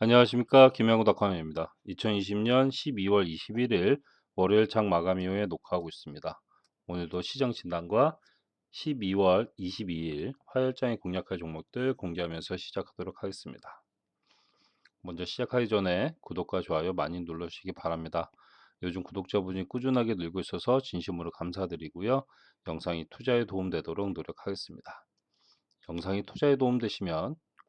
안녕하십니까 김영구 닷컴입니다. 2020년 12월 21일 월요일 장 마감 이후에 녹화하고 있습니다. 오늘도 시장 진단과 12월 22일 화요일장에 공략할 종목들 공개하면서 시작하도록 하겠습니다. 먼저 시작하기 전에 구독과 좋아요 많이 눌러주시기 바랍니다. 요즘 구독자분이 꾸준하게 늘고 있어서 진심으로 감사드리고요. 영상이 투자에 도움되도록 노력하겠습니다. 영상이 투자에 도움되시면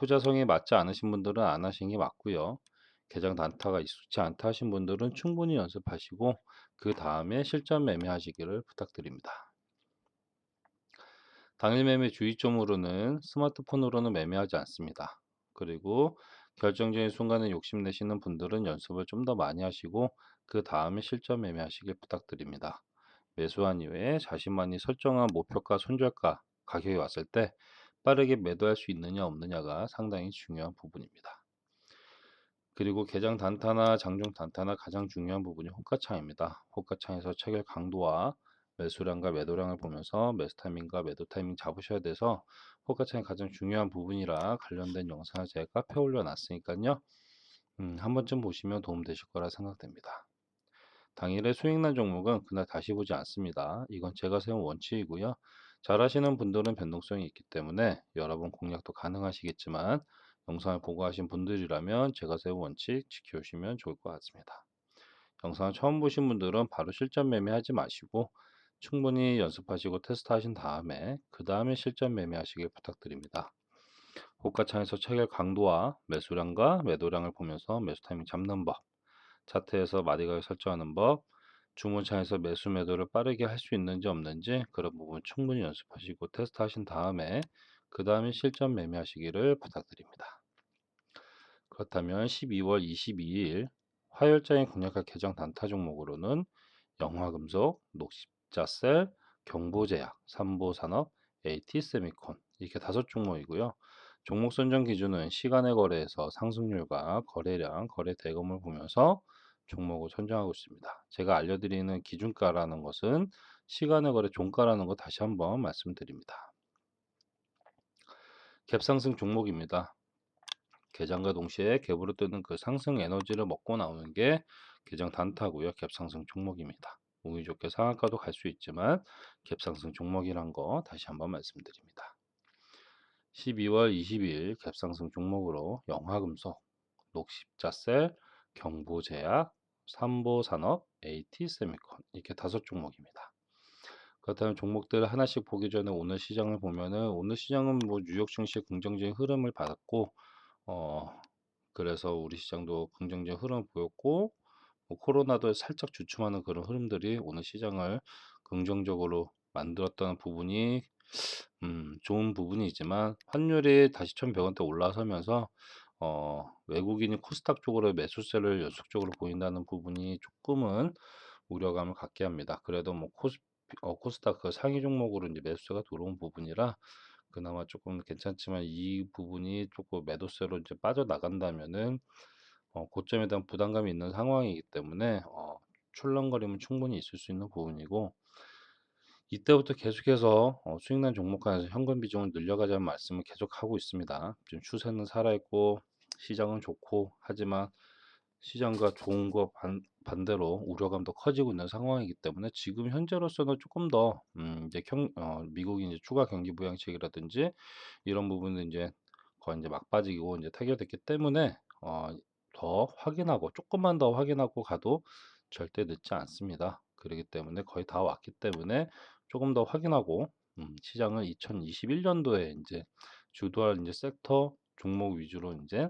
투자성에 맞지 않으신 분들은 안 하시는 게 맞고요. 계정 단타가 익숙치 않다 하신 분들은 충분히 연습하시고 그 다음에 실전 매매하시기를 부탁드립니다. 당일 매매 주의점으로는 스마트폰으로는 매매하지 않습니다. 그리고 결정적인 순간에 욕심내시는 분들은 연습을 좀 더 많이 하시고 그 다음에 실전 매매하시길 부탁드립니다. 매수한 이후에 자신만이 설정한 목표가 손절가 가격이 왔을 때 빠르게 매도할 수 있느냐 없느냐가 상당히 중요한 부분입니다. 그리고 개장 단타나 장중 단타나 가장 중요한 부분이 호가창입니다. 호가창에서 체결 강도와 매수량과 매도량을 보면서 매수 타이밍과 매도 타이밍 잡으셔야 돼서 호가창이 가장 중요한 부분이라 관련된 영상을 제가 카페에 올려놨으니까요. 음, 한 번쯤 보시면 도움되실 거라 생각됩니다. 당일의 수익난 종목은 그날 다시 보지 않습니다. 이건 제가 세운 원칙이고요. 잘하시는 분들은 변동성이 있기 때문에 여러 번 공략도 가능하시겠지만 영상을 보고 하신 분들이라면 제가 세운 원칙 지켜주시면 좋을 것 같습니다. 영상을 처음 보신 분들은 바로 실전 매매하지 마시고 충분히 연습하시고 테스트하신 다음에 그 다음에 실전 매매하시길 부탁드립니다. 고가창에서 체결 강도와 매수량과 매도량을 보면서 매수 타이밍 잡는 법, 차트에서 마디가격 설정하는 법, 주문창에서 매수 매도를 빠르게 할 수 있는지 없는지 그런 부분 충분히 연습하시고 테스트하신 다음에 그 다음에 실전 매매하시기를 부탁드립니다. 그렇다면 12월 22일 화요일장에 공략할 개정 단타 종목으로는 영화금속, 녹십자셀, 경보제약, 삼보산업, AT세미콘 이렇게 다섯 종목이고요. 종목 선정 기준은 시간의 거래에서 상승률과 거래량, 거래 대금을 보면서 종목을 선정하고 있습니다. 제가 알려드리는 기준가라는 것은 시간의 거래 종가라는 거 다시 한번 말씀드립니다. 갭상승 종목입니다. 개장과 동시에 갭으로 뜨는 그 상승 에너지를 먹고 나오는 게 개장 단타고요. 갭상승 종목입니다. 운이 좋게 상한가도 갈 수 있지만 갭상승 종목이란 거 다시 한번 말씀드립니다. 12월 20일 갭상승 종목으로 영화금속, 녹십자셀, 경보제약, 삼보산업, AT세미콘 이렇게 다섯 종목입니다. 그렇다면 종목들 하나씩 보기 전에 오늘 시장을 보면은 오늘 시장은 뭐 뉴욕 증시 긍정적인 흐름을 받았고 어 그래서 우리 시장도 긍정적인 흐름을 보였고 뭐 코로나도 살짝 주춤하는 그런 흐름들이 오늘 시장을 긍정적으로 만들었다는 부분이 음, 좋은 부분이지만 환율이 다시 1100원대 올라서면서 어, 외국인이 코스닥 쪽으로 매수세를 연속적으로 보인다는 부분이 조금은 우려감을 갖게 합니다. 그래도 뭐 코스, 어, 코스닥 그 상위 종목으로 이제 매수세가 들어온 부분이라 그나마 조금 괜찮지만 이 부분이 조금 매도세로 이제 빠져나간다면은 어, 고점에 대한 부담감이 있는 상황이기 때문에 어, 출렁거림은 충분히 있을 수 있는 부분이고 이때부터 계속해서 어, 수익난 종목 간에서 현금 비중을 늘려가자는 말씀을 계속 하고 있습니다. 지금 추세는 살아있고 시장은 좋고 하지만 시장과 좋은 거 반, 반대로 우려감도 커지고 있는 상황이기 때문에 지금 현재로서는 조금 더 음, 이제 경, 어, 미국이 이제 추가 경기 부양책이라든지 이런 부분은 이제 거의 이제 막빠지고 이제 타결됐기 때문에 어, 더 확인하고 조금만 더 확인하고 가도 절대 늦지 않습니다. 그렇기 때문에 거의 다 왔기 때문에 조금 더 확인하고 음, 시장을 2021년도에 이제 주도할 이제 섹터 종목 위주로 이제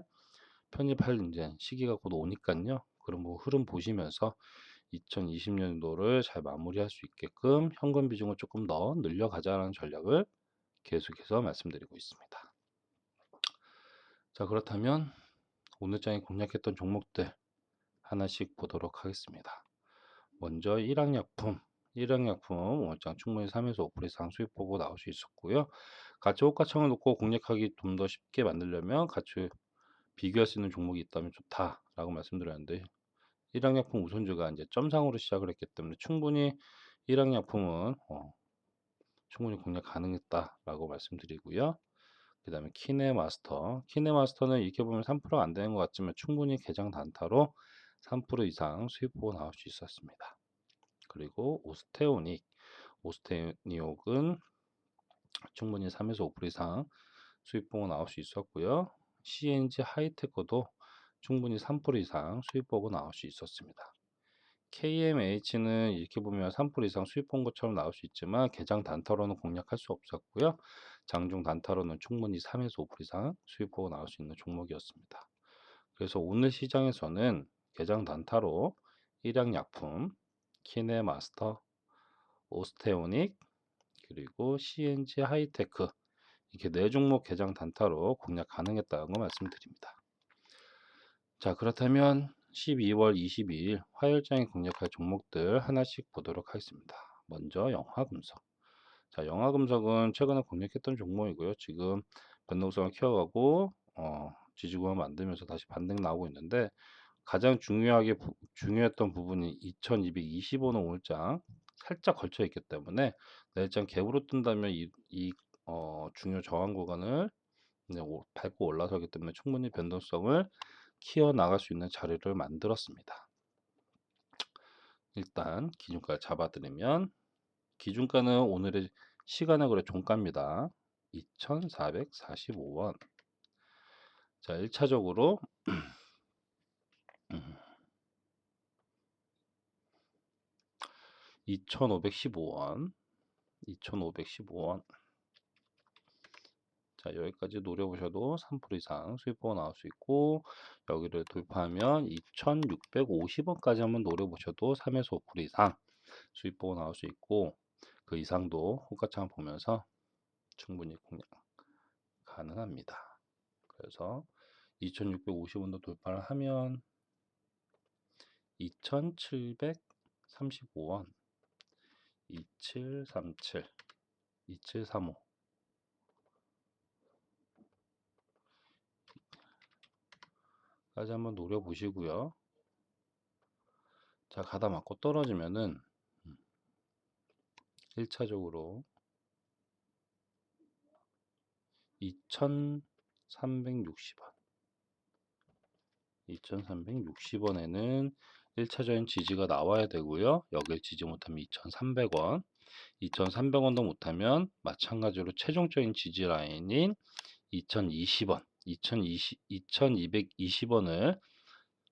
편입할 이제 시기가 곧 오니까요. 그런 뭐 흐름 보시면서 2020년도를 잘 마무리할 수 있게끔 현금 비중을 조금 더 늘려가자라는 전략을 계속해서 말씀드리고 있습니다. 자, 그렇다면 오늘 장에 공략했던 종목들 하나씩 보도록 하겠습니다. 먼저 일항약품, 일항약품 오늘장 충분히 3에서 5% 이상 수익 보고 나올 수 있었고요. 가치 호가창을 놓고 공략하기 좀 더 쉽게 만들려면 가치 비교할 수 있는 종목이 있다면 좋다라고 말씀드렸는데 일항약품 우선주가 이제 점상으로 시작을 했기 때문에 충분히 일항약품은 어, 충분히 공략 가능했다라고 말씀드리고요. 그 다음에 키네마스터. 키네마스터는 이렇게 보면 3%가 안 되는 것 같지만 충분히 개장 단타로 3% 이상 수익 보고 나올 수 있었습니다. 그리고 오스테오닉. 오스테오닉은 충분히 3에서 5% 이상 수익 보고 나올 수 있었고요. CNG 하이테크도 충분히 3% 이상 수익 보고 나올 수 있었습니다. KMH는 이렇게 보면 3% 이상 수익 본 것처럼 나올 수 있지만 개장 단타로는 공략할 수 없었고요. 장중 단타로는 충분히 3에서 5% 이상 수익 보고 나올 수 있는 종목이었습니다. 그래서 오늘 시장에서는 개장 단타로 일양 약품, 키네마스터, 오스테오닉, 그리고 CNG 하이테크 이렇게 네 종목 개장 단타로 공략 가능했다는 거 말씀드립니다. 자 그렇다면 12월 22일 화요일장에 공략할 종목들 하나씩 보도록 하겠습니다. 먼저 영화금속. 자, 영화금속은 최근에 공략했던 종목이고요. 지금 변동성을 키워가고 어, 지지구만 만들면서 다시 반등 나오고 있는데 가장 중요하게 부, 중요했던 부분이 2225는 오늘장 살짝 걸쳐 있기 때문에 내일장 갭으로 뜬다면 이, 이 어, 중요 저항 구간을 밟고 올라서기 때문에 충분히 변동성을 키워 나갈 수 있는 자리를 만들었습니다. 일단 기준가 잡아드리면 기준가는 오늘의 시간의 거래 종가입니다. 2,445원. 자, 1차적으로 2,515원. 2,515원. 자, 여기까지 노려보셔도 3% 이상 수익보가 나올 수 있고, 여기를 돌파하면 2,650원까지 한번 노려보셔도 3에서 5% 이상 수익보가 나올 수 있고, 그 이상도 호가창 보면서 충분히 공략 가능합니다. 그래서 2650원도 돌파를 하면 2735원 2737 2735 까지 한번 노려보시고요. 자, 가다 맞고 떨어지면은 1차적으로 2360원. 2360원에는 1차적인 지지가 나와야 되고요. 여기를 지지 못하면 2300원 2300원도 못하면 마찬가지로 최종적인 지지 라인인 2020원 2020, 2220원을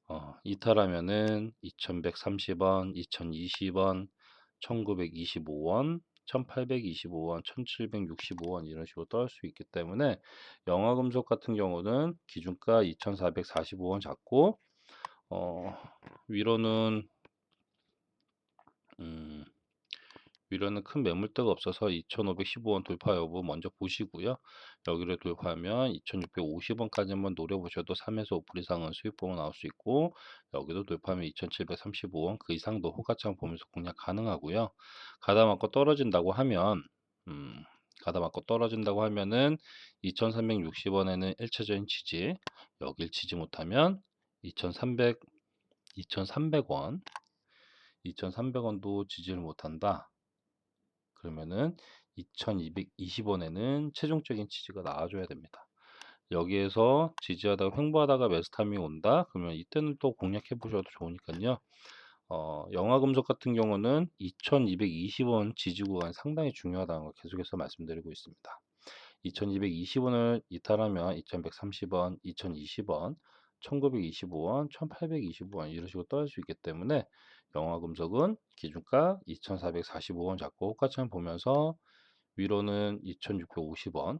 어, 이탈하면은 2130원 2020원 1925원, 1825원, 1765원 이런 식으로 떨 수 있기 때문에 영화금속 같은 경우는 기준가 2445원 잡고 어, 위로는 음, 위로는 큰 매물대가 없어서 2515원 돌파 여부 먼저 보시고요. 여기를 돌파하면 2650원까지 한번 노려보셔도 3에서 5% 이상은 수익보가 나올 수 있고 여기도 돌파하면 2735원 그 이상도 호가창 보면서 공략 가능하고요. 가다 맞고 떨어진다고 하면 음, 가다 맞고 떨어진다고 하면은 2360원에는 1차적인 지지 여길 지지 못하면 2300 2300원 2300원도 지지를 못한다. 그러면은 2220원에는 최종적인 지지가 나와줘야 됩니다. 여기에서 지지하다가 횡보하다가 매스탐이 온다? 그러면 이때는 또 공략해 보셔도 좋으니까요. 어, 영화금속 같은 경우는 2220원 지지 구간 상당히 중요하다는 걸 계속해서 말씀드리고 있습니다. 2220원을 이탈하면 2130원, 2020원 1925원, 1825원 이런 식으로 떨어질 수 있기 때문에 영화금속은 기준가 2445원 잡고 호가창 보면서 위로는 2650원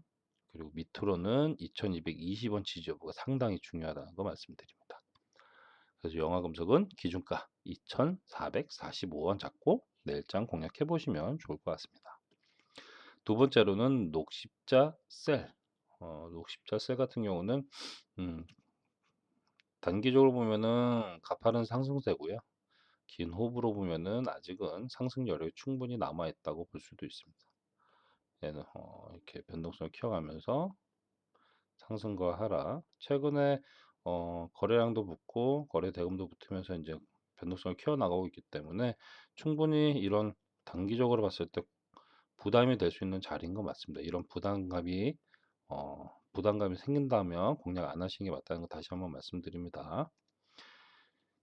그리고 밑으로는 2220원 지지 여부가 상당히 중요하다는 거 말씀드립니다. 그래서 영화금속은 기준가 2445원 잡고 내일장 공략해 보시면 좋을 것 같습니다. 두 번째로는 녹십자 셀 어, 녹십자 셀 같은 경우는 음, 단기적으로 보면은 가파른 상승세고요. 긴 호흡으로 보면은 아직은 상승 여력이 충분히 남아 있다고 볼 수도 있습니다. 얘는 어, 이렇게 변동성을 키워가면서 상승과 하락. 최근에 어, 거래량도 붙고 거래 대금도 붙으면서 이제 변동성을 키워 나가고 있기 때문에 충분히 이런 단기적으로 봤을 때 부담이 될 수 있는 자리인 것 맞습니다. 이런 부담감이 어, 부담감이 생긴다면 공략 안 하시는 게 맞다는 거 다시 한번 말씀드립니다.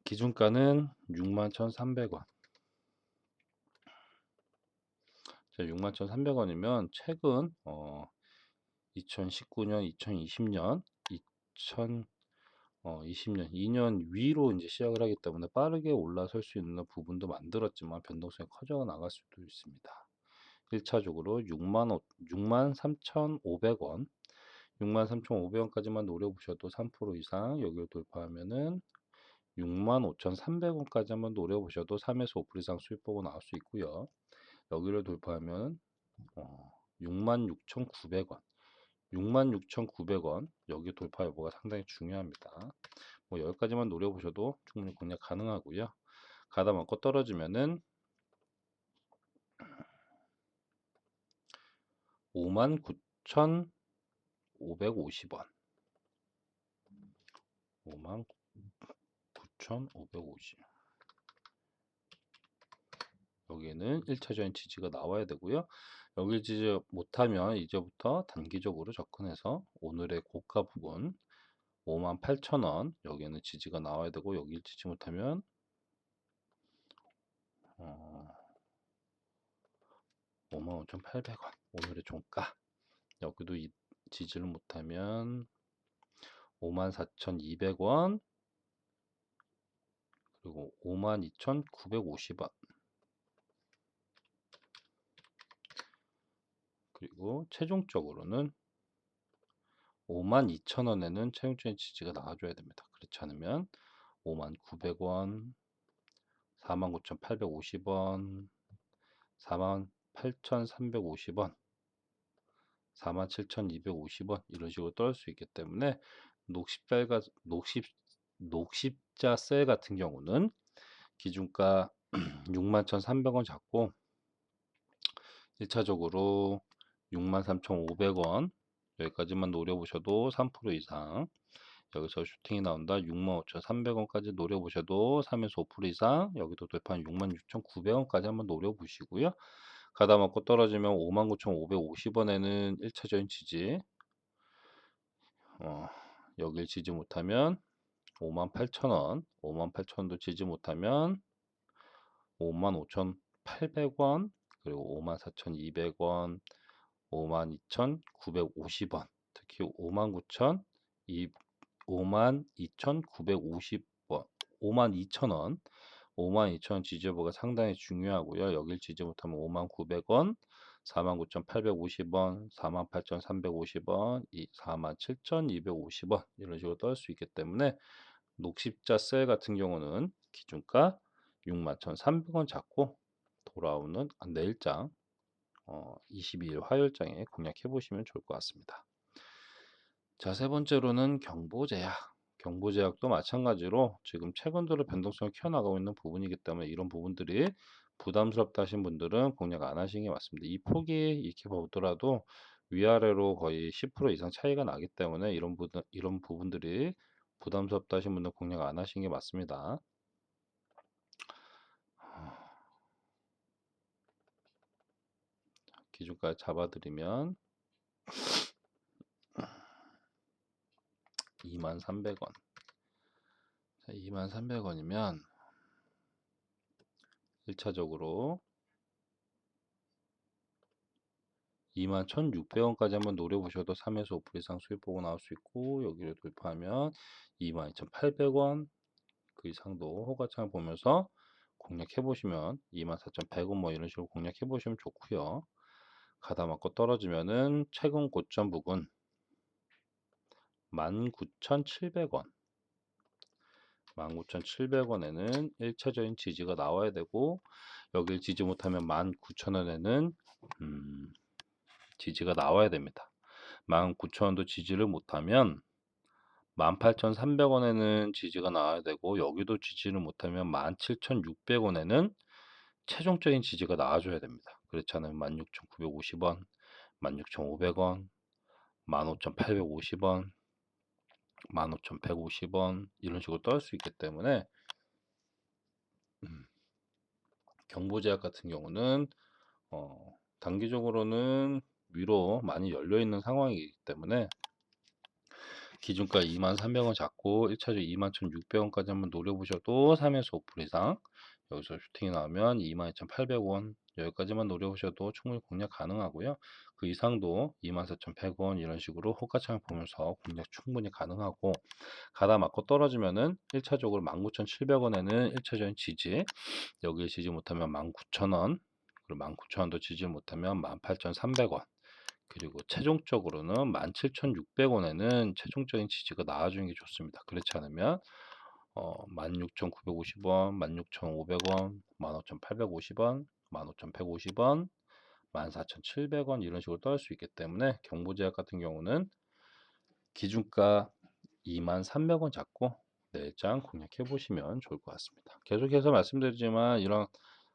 기준가는 61,300원. 자, 61,300원이면 최근 어, 2019년, 2020년, 2020년, 2년 위로 이제 시작을 하기 때문에 빠르게 올라설 수 있는 부분도 만들었지만 변동성이 커져 나갈 수도 있습니다. 1차적으로 6만, 6만 3,500원, 6만 3,500원까지만 노려보셔도 3% 이상 여기를 돌파하면은 65,300원까지 한번 노려보셔도 3에서 5% 이상 수익 보고 나올 수 있고요. 여기를 돌파하면 어, 66,900원 66,900원 여기 돌파 여부가 상당히 중요합니다. 뭐 여기까지만 노려보셔도 충분히 공략 가능하고요. 가다 먹고 떨어지면은 59,550원. 59,550 여기에는 1차적인 지지가 나와야 되고요. 여기 지지 못하면 이제부터 단기적으로 접근해서 오늘의 고가 부분 58,000원 여기에는 지지가 나와야 되고 여기를 지지 못하면 어, 55,800원 오늘의 종가. 여기도 이 지지를 못하면 54,200원 그리고 52,950원 그리고 최종적으로는 52,000원에는 최종적인 지지가 나와줘야 됩니다. 그렇지 않으면 59,900원, 49,850원, 48,350원, 47,250원 이런 식으로 떨 수 있기 때문에 녹십자가 녹십 녹십자 셀 같은 경우는 기준가 61,300원 잡고 1차적으로 63,500원 여기까지만 노려보셔도 3% 이상 여기서 슈팅이 나온다 65,300원까지 노려보셔도 3에서 5% 이상 여기도 돌파한 66,900원까지 한번 노려보시고요 가다 맞고 떨어지면 59,550원에는 1차적인 지지. 어, 여길 지지 못하면 58,000원 58,000원도 지지 못하면 55,800원 그리고 54,200원 52,950원 특히 59,000 52,950원 52,000원 52,000원 지지여부가 상당히 중요하고요. 여길 지지 못하면 59,900원 49,850원 48,350원 47,250원 이런 식으로 떨 수 있기 때문에 녹십자 셀 같은 경우는 기준가 61,300원 잡고 돌아오는 내일장 어, 22일 화요일장에 공략해 보시면 좋을 것 같습니다. 자, 세 번째로는 경보제약. 경보제약도 마찬가지로 지금 최근 들어 변동성을 키워나가고 있는 부분이기 때문에 이런 부분들이 부담스럽다 하신 분들은 공략 안 하시는 게 맞습니다. 이 폭이 이렇게 보더라도 위아래로 거의 10% 이상 차이가 나기 때문에 이런 부분, 이런 부분들이 부담스럽다 하신 분들 공략 안 하시는 게 맞습니다. 기준까지 잡아드리면 23,300원 23,300원이면 1차적으로 21,600원까지 한번 노려보셔도 3에서 5% 이상 수익 보고 나올 수 있고 여기를 돌파하면 22,800원 그 이상도 호가창을 보면서 공략해 보시면 24,100원 뭐 이런 식으로 공략해 보시면 좋고요. 가다 맞고 떨어지면은 최근 고점 부근 19,700원 19,700원에는 1차적인 지지가 나와야 되고 여길 지지 못하면 19,000원에는 음, 지지가 나와야 됩니다. 19,000원도 지지를 못하면 18,300원에는 지지가 나와야 되고 여기도 지지를 못하면 17,600원에는 최종적인 지지가 나와줘야 됩니다. 그렇지 않으면 16,950원, 16,500원, 15,850원, 15,150원 이런 식으로 떨수 있기 때문에 음, 경보제약 같은 경우는 어, 단기적으로는 위로 많이 열려 있는 상황이기 때문에 기준가 23,300원 잡고 1차적 21,600원까지 한번 노려보셔도 3에서 5% 이상 여기서 슈팅이 나오면 22,800원 여기까지만 노려보셔도 충분히 공략 가능하고요. 그 이상도 24,100원 이런 식으로 호가창을 보면서 공략 충분히 가능하고 가다 맞고 떨어지면은 1차적으로 19,700원에는 1차적인 지지 여기에 지지 못하면 19,000원 그리고 19,000원도 지지 못하면 18,300원 그리고 최종적으로는 17,600원에는 최종적인 지지가 나와주는 게 좋습니다. 그렇지 않으면 어, 16,950원, 16,500원, 15,850원, 15,150원, 14,700원 이런 식으로 떨 수 있기 때문에 경보제약 같은 경우는 기준가 23,300원 잡고 내장 공략해 보시면 좋을 것 같습니다. 계속해서 말씀드리지만 이런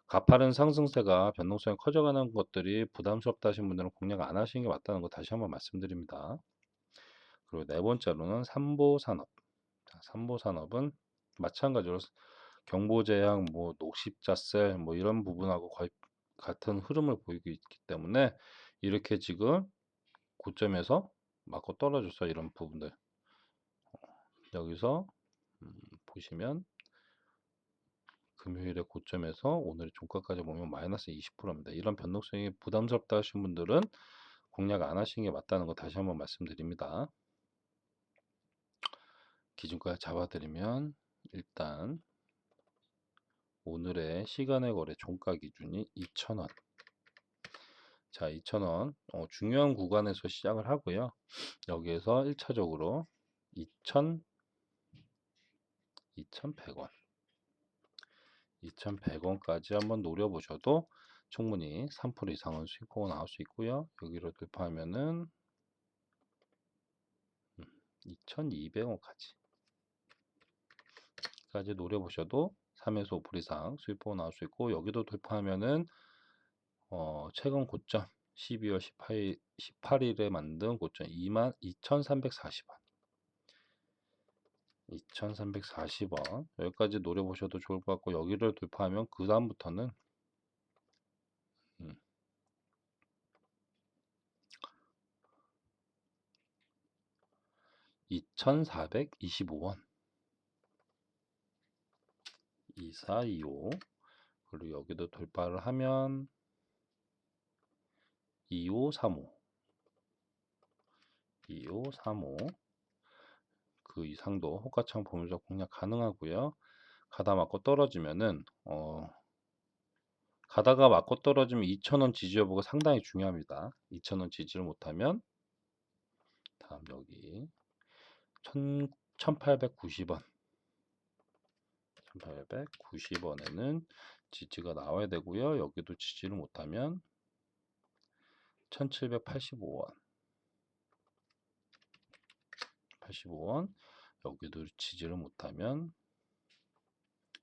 가파른 상승세가 변동성이 커져가는 것들이 부담스럽다 하신 분들은 공략 안 하시는 게 맞다는 거 다시 한번 말씀드립니다. 그리고 네 번째로는 삼보산업. 삼보산업은 마찬가지로 경보제약, 뭐 녹십자셀 뭐 이런 부분하고 거의 같은 흐름을 보이고 있기 때문에 이렇게 지금 고점에서 맞고 떨어져서 이런 부분들 어, 여기서 음, 보시면 금요일의 고점에서 오늘의 종가까지 보면 마이너스 20%입니다. 이런 변동성이 부담스럽다 하신 분들은 공략 안 하시는 게 맞다는 거 다시 한번 말씀드립니다. 기준가 잡아드리면 일단 오늘의 시간의 거래 종가 기준이 2,000원. 자, 2,000원. 어, 중요한 구간에서 시작을 하고요. 여기에서 1차적으로 2,000, 2,100원. 2,100원까지 한번 노려보셔도 충분히 3% 이상은 수익보고 나올 수 있고요. 여기로 돌파하면은 2,200원까지 까지 노려보셔도 3에서 5% 이상 수익보고 나올 수 있고 여기도 돌파하면은 어, 최근 고점 12월 18일, 18일에 만든 고점 2만 2,340원. 2,340원. 여기까지 노려보셔도 좋을 것 같고 여기를 돌파하면 그 다음부터는 음, 2,425원 2425 그리고 여기도 돌파를 하면 2535 2535 그 이상도 호가창 보면서 공략 가능하고요. 가다 맞고 떨어지면은 어 가다가 맞고 떨어지면 2,000원 지지 여부가 상당히 중요합니다. 2,000원 지지를 못하면 다음 여기 1,890원 1,890원에는 지지가 나와야 되고요. 여기도 지지를 못하면 1,785원. 85원. 여기도 지지를 못하면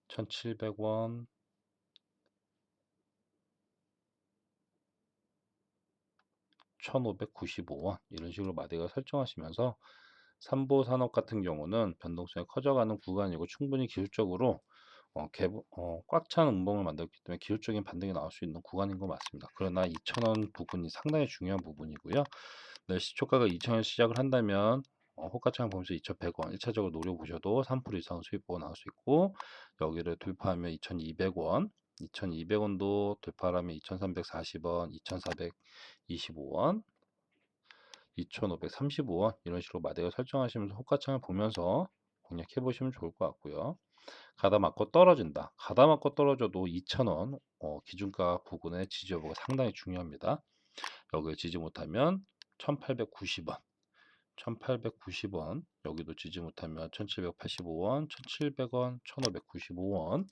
1700원. 1595원. 이런 식으로 마디가 설정하시면서 삼보 산업 같은 경우는 변동성이 커져가는 구간이고 충분히 기술적으로 어, 어, 꽉찬 음봉을 만들었기 때문에 기술적인 반등이 나올 수 있는 구간인 것 맞습니다. 그러나 2,000원 부분이 상당히 중요한 부분이고요. 네, 시초가가 2,000원 시작을 한다면 어, 호가창 보면서 2,100원 1차적으로 노려보셔도 3% 이상 수익 보고 나올 수 있고 여기를 돌파하면 2,200원 2200원도 돌파하면 2340원, 2425원, 2535원 이런 식으로 마디가 설정하시면서 호가창을 보면서 공략해 보시면 좋을 것 같고요. 가다 맞고 떨어진다. 가다 맞고 떨어져도 2,000원 어, 기준가 부근의 지지 여부가 상당히 중요합니다. 여기에 지지 못하면 1,890원, 1,890원 여기도 지지 못하면 1,785원, 1,700원, 1,595원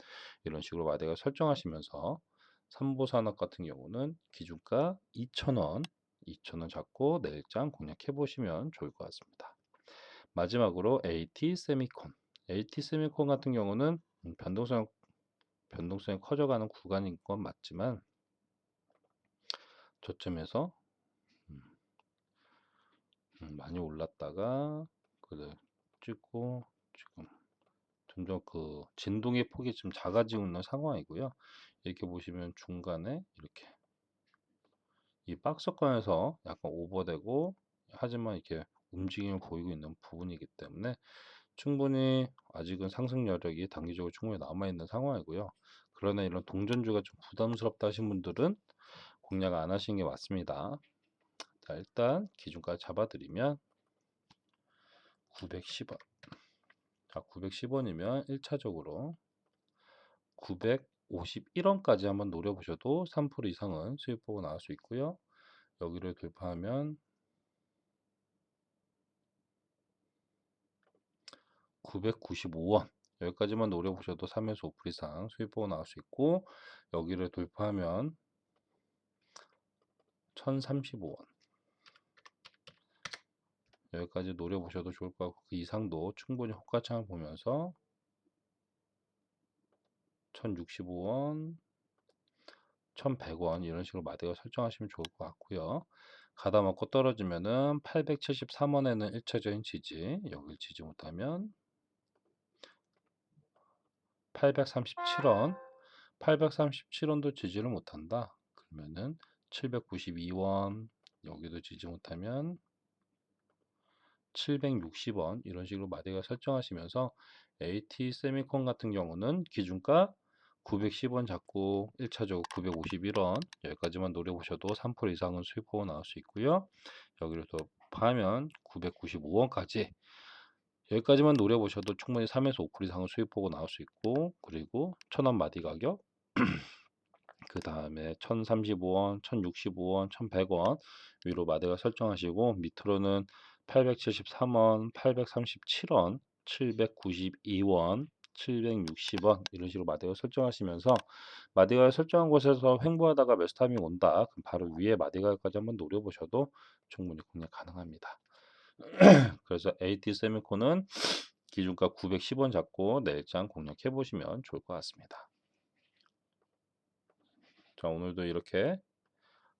이런 식으로 마디가 설정하시면서 삼보산업 같은 경우는 기준가 2,000원, 2,000원 잡고 내일 장 공략해 보시면 좋을 것 같습니다. 마지막으로 AT 세미콘. AT 세미콘 같은 경우는 음, 변동성 변동성이 커져가는 구간인 건 맞지만 저점에서 음, 음, 많이 올랐다가 그래 찍고 지금 점점 그 진동의 폭이 좀 작아지고 있는 상황이고요. 이렇게 보시면 중간에 이렇게 이 박스권에서 약간 오버되고 하지만 이렇게 움직임을 보이고 있는 부분이기 때문에 충분히 아직은 상승 여력이 단기적으로 충분히 남아 있는 상황이고요. 그러나 이런 동전주가 좀 부담스럽다 하신 분들은 공략 안 하시는 게 맞습니다. 자, 일단 기준까지 잡아드리면 910원. 자, 910원이면 1차적으로 951원까지 한번 노려보셔도 3% 이상은 수익 보고 나올 수 있고요. 여기를 돌파하면 995원 여기까지만 노려보셔도 3에서 5% 이상 수익 보고 나올 수 있고 여기를 돌파하면 1035원 여기까지 노려보셔도 좋을 것 같고 그 이상도 충분히 호가창을 보면서 1065원 1100원 이런 식으로 마디가 설정하시면 좋을 것 같고요. 가다 먹고 떨어지면은 873원에는 1차적인 지지 여길 지지 못하면 837원 837원도 지지를 못한다. 그러면은 792원 여기도 지지 못하면 760원 이런 식으로 마디가 설정하시면서 AT 세미콘 같은 경우는 기준가 910원 잡고 1차적으로 951원 여기까지만 노려보셔도 3% 이상은 수익보고 나올 수 있고요. 여기를 또 파면 995원까지 여기까지만 노려보셔도 충분히 3에서 5% 이상은 수익 보고 나올 수 있고 그리고 1000원 마디 가격 그 다음에 1035원, 1065원, 1100원 위로 마디가 설정하시고 밑으로는 873원, 837원, 792원, 760원 이런 식으로 마디가 설정하시면서 마디가 설정한 곳에서 횡보하다가 타이밍 온다 그럼 바로 위에 마디가까지 한번 노려보셔도 충분히 공략 가능합니다. 그래서 AT 세미코는 기준가 910원 잡고 내일장 공략해 보시면 좋을 것 같습니다. 자, 오늘도 이렇게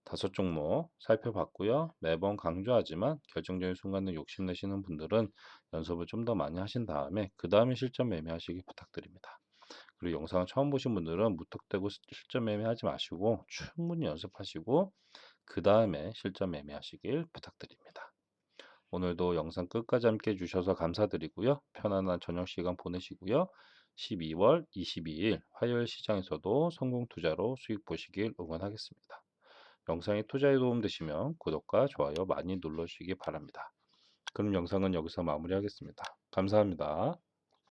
다섯 종목 살펴봤고요. 매번 강조하지만 결정적인 순간에 욕심내시는 분들은 연습을 좀 더 많이 하신 다음에 그 다음에 실전 매매하시기 부탁드립니다. 그리고 영상을 처음 보신 분들은 무턱대고 실전 매매하지 마시고 충분히 연습하시고 그 다음에 실전 매매하시길 부탁드립니다. 오늘도 영상 끝까지 함께 해주셔서 감사드리고요. 편안한 저녁 시간 보내시고요. 12월 22일 화요일 시장에서도 성공 투자로 수익 보시길 응원하겠습니다. 영상이 투자에 도움 되시면 구독과 좋아요 많이 눌러주시기 바랍니다. 그럼 영상은 여기서 마무리하겠습니다. 감사합니다.